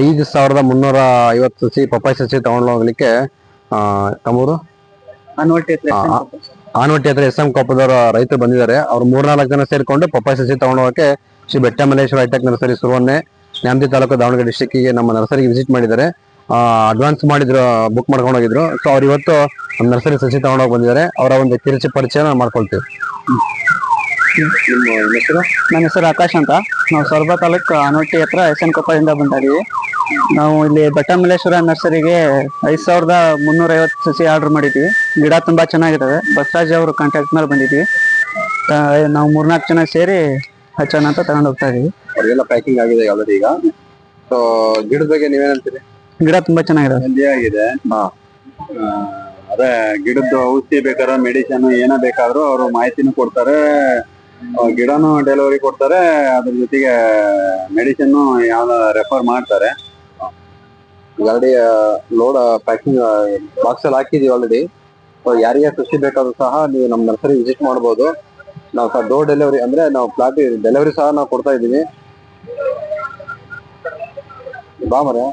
ಐದು ಸಾವಿರದ ಮುನ್ನೂರ ಐವತ್ತು ಸಿ ಪಪ್ಪಾಯಿ ಸಸಿ ತಗೊಂಡು ಹೋಗ್ಲಿಕ್ಕೆ ಆ, ತಮ್ಮೂರು? ಆನವಟ್ಟಿ ಹತ್ರ ಎಸ್ ಎಂ ಕೊಪ್ಪದವರ ರೈತರು ಬಂದಿದ್ದಾರೆ. ಅವ್ರು ಮೂರ್ನಾಲ್ಕು ಜನ ಸೇರಿಕೊಂಡು ಪಪ್ಪಾಯಿ ಸಸಿ ತಗೊಂಡು ಹೋಗಕ್ಕೆ ಶ್ರೀ ಬೆಟ್ಟಮಲ್ಲೇಶ್ವರ ಹೈಟೆಕ್ ನರ್ಸರಿ ಸುರುವನ್ನೆ ನ್ಯಾಮತಿ ತಾಲೂಕು ದಾವಣಗೆರೆ ಡಿಸ್ಟಿಕ್ಕಿಗೆ ನಮ್ಮ ನರ್ಸರಿಗೆ ವಿಸಿಟ್ ಮಾಡಿದ್ದಾರೆ. ಅಡ್ವಾನ್ಸ್ ಮಾಡಿದ್ರು ಬುಕ್ ಮಾಡ್ಕೊಂಡು ಹೋಗಿದ್ರು. ಸೊ ಅವ್ರು ಇವತ್ತು ನರ್ಸರಿ ಸಸಿ ತಗೊಂಡು ಹೋಗಿ ಬಂದಿದ್ದಾರೆ. ಅವರ ಒಂದು ಕಿರುಚಿ ಪರಿಚಯ ಮಾಡ್ಕೊಳ್ತೀವಿ. ನಿಮ್ಮ ಹೆಸರು ನನ್ನ ಹೆಸರು ಆಕಾಶ್ ಅಂತ. ನಾವು ಸೊರಬ ತಾಲೂಕು ಅನೋಟಿ ಹತ್ರ ಎಸ್ ಎನ್ ಕೊಪ್ಪದಿಂದ ಬಂದಿದ್ದೀವಿ. ನಾವು ಇಲ್ಲಿ ಬೆಟ್ಟಮಲ್ಲೇಶ್ವರ ನರ್ಸರಿಗೆ ಐದು ಸಾವಿರದ ಮುನ್ನೂರ ಐವತ್ತು ಸಸಿ ಆರ್ಡರ್ ಮಾಡಿದ್ವಿ ಗಿಡ ತುಂಬಾ ಚೆನ್ನಾಗಿದ್ದಾವೆ. ಬಸವರಾಜ್ ಅವರು ಕಾಂಟ್ಯಾಕ್ಟ್ ಮೇಲೆ ಬಂದಿದ್ವಿ ನಾವು ಮೂರ್ನಾಲ್ಕು ಜನ ಸೇರಿ ಹಚ್ಚೋಣ ಅಂತ ತಗೊಂಡು ಹೋಗ್ತಾ ಇದೀವಿ. ಪ್ಯಾಕಿಂಗ್ ಆಗಿದೆ ಆಲ್ರೆಡಿ ಈಗ. ಸೊ ಗಿಡದ ಬಗ್ಗೆ ನೀವೇನಂತೀರಿ? ಗಿಡ ತುಂಬಾ ಚೆನ್ನಾಗಿದೆ. ಹೆಲ್ದಿ ಆಗಿದೆ. ಹಾ. ಅದೇ ಗಿಡದ್ದು ಔಷಧಿ ಬೇಕಾದ್ರೆ ಮೆಡಿಸನ್ ಏನೇ ಬೇಕಾದ್ರೂ ಅವರು ಮಾಹಿತಿನೂ ಕೊಡ್ತಾರೆ. ಗಿಡನೂ ಡೆಲಿವರಿ ಕೊಡ್ತಾರೆ, ಅದ್ರ ಜೊತೆಗೆ ಮೆಡಿಸಿನ್ ಯಾವ ರೆಫರ್ ಮಾಡ್ತಾರೆ. ಗಾಡಿ ಲೋಡ್ ಪ್ಯಾಕಿಂಗ್ ಬಾಕ್ಸ್ ಅಲ್ಲಿ ಹಾಕಿದೀವಿ ಆಲ್ರೆಡಿ ಯಾರಿಗೆ ಕೃಷಿ ಬೇಕಾದ್ರೂ ಸಹ ನೀವು ನಮ್ಮ ನರ್ಸರಿ ವಿಸಿಟ್ ಮಾಡ್ಬೋದು. ನಾವು ಸಹ ಡೋರ್ ಡೆಲಿವರಿ ಅಂದ್ರೆ ನಾವು ಫ್ಲಾಟ್ ಡೆಲಿವರಿ ಸಹ ನಾವು ಕೊಡ್ತಾ ಇದ್ದೀವಿ. ಬಾ ಮರೆ